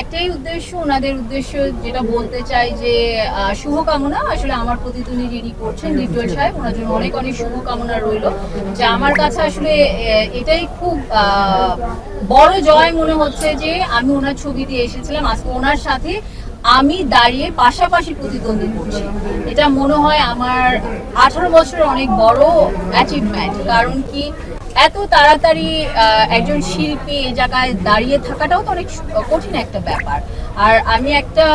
একটাই উদ্দেশ্য, ওনাদের উদ্দেশ্য যেটা বলতে চাই যে শুভকামনা। আসলে আমার প্রতিদ্বন্দ্বী যিনি করছেন লিটল সাহেব, ওনার জন্য অনেক অনেক শুভকামনা রইল। যে আমার কাছে আসলে এটাই খুব বড় জয় মনে হচ্ছে যে, আমি ওনার ছবি দিয়ে এসেছিলাম। আজকে ওনার সাথে আমি দাঁড়িয়ে পাশাপাশি প্রতিদ্বন্দ্বী করছি। এটা মনে হয় আমার আঠারো বছরের অনেক বড় অ্যাচিভমেন্ট কারণ কি, এত তাড়াতাড়ি একজন শিল্পী এই জায়গায় দাঁড়িয়ে থাকাটাও তো অনেক কঠিন একটা ব্যাপার। আর আমি একটা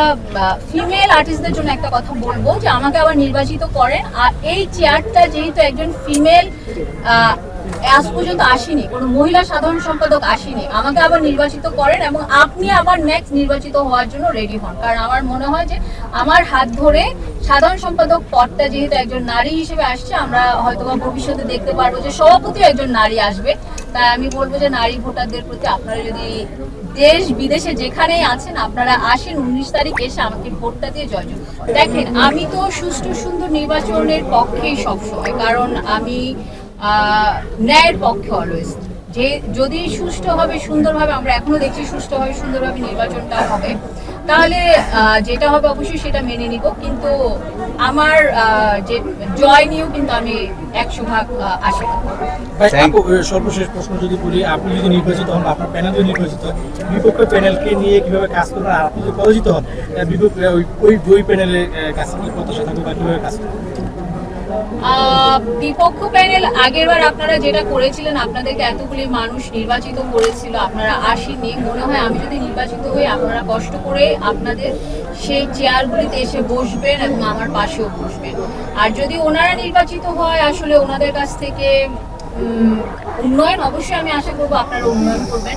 ফিমেল আর্টিস্টদের জন্য একটা কথা বলব যে আমাকে আবার নির্বাচিত করেন। আর এই চেয়ারটা যেহেতু একজন ফিমেল আজ পর্যন্ত আসেনি, কোনো মহিলা সাধারণ সম্পাদক আসেনি। আমাকে আবার নির্বাচিত করেন এবং আপনি আবার নেক্সট নির্বাচিত হওয়ার জন্য রেডি হন। কারণ আমার মনে হয় যে আমার হাত ধরে সাধারণ সম্পাদক পদটা যেহেতু একজন নারী হিসেবে আসছে, আমরা হয়তো বা ভবিষ্যতে দেখতে পারব যে সভাপতি একজন নারী আসবে। তাই আমি বলব যে নারী ভোটারদের প্রতি আপনারা যদি দেশ, বিদেশে যেখানেই আছেন, আপনারা আসেন, উনিশ তারিখ এসে আমাকে ভোটটা দিয়ে করেন। দেখেন, আমি তো সুষ্ঠু, সুন্দর নির্বাচনের পক্ষেই সবসময়। কারণ আমি ন্যায়ের পক্ষে অলওয়েজ যে যদি সুষ্ঠুভাবে সুন্দরভাবে আমরা এখনও দেখছি সুষ্ঠুভাবে সুন্দরভাবে নির্বাচনটা হবে তাহলে যেটা হবে অবশ্যই সেটা মেনে নিব। কিন্তু আমার যে জয় নিয়েও কিন্তু আমি একশো ভাগ এ, সর্বশেষ প্রশ্ন যদি বলি আপনি যদি নির্বাচিত হন আপনার প্যানেল যদি নির্বাচিত হয় বিপক্ষ প্যানেলকে নিয়ে কীভাবে কাজ করবেন আর আপনি যদি পরাজিত হন বিপক্ষ ওই ওই প্যানেলের কাছে প্রত্যাশা থাকবে বা কীভাবে কাজ করবেন? বিপক্ষ প্যানেল আগেরবার আপনারা যেটা করেছিলেন, আপনাদেরকে এতগুলি মানুষ নির্বাচিত করেছিল, আপনারা আসেননি। মনে হয় আমি যদি নির্বাচিত হই, আপনারা কষ্ট করে আপনাদের সেই চেয়ারগুলিতে এসে বসবেন এবং আমার পাশেও বসবেন। আর যদি ওনারা নির্বাচিত হয়, আসলে ওনাদের কাছ থেকে উন্নয়ন অবশ্যই আমি আশা করব আপনারা উন্নয়ন করবেন।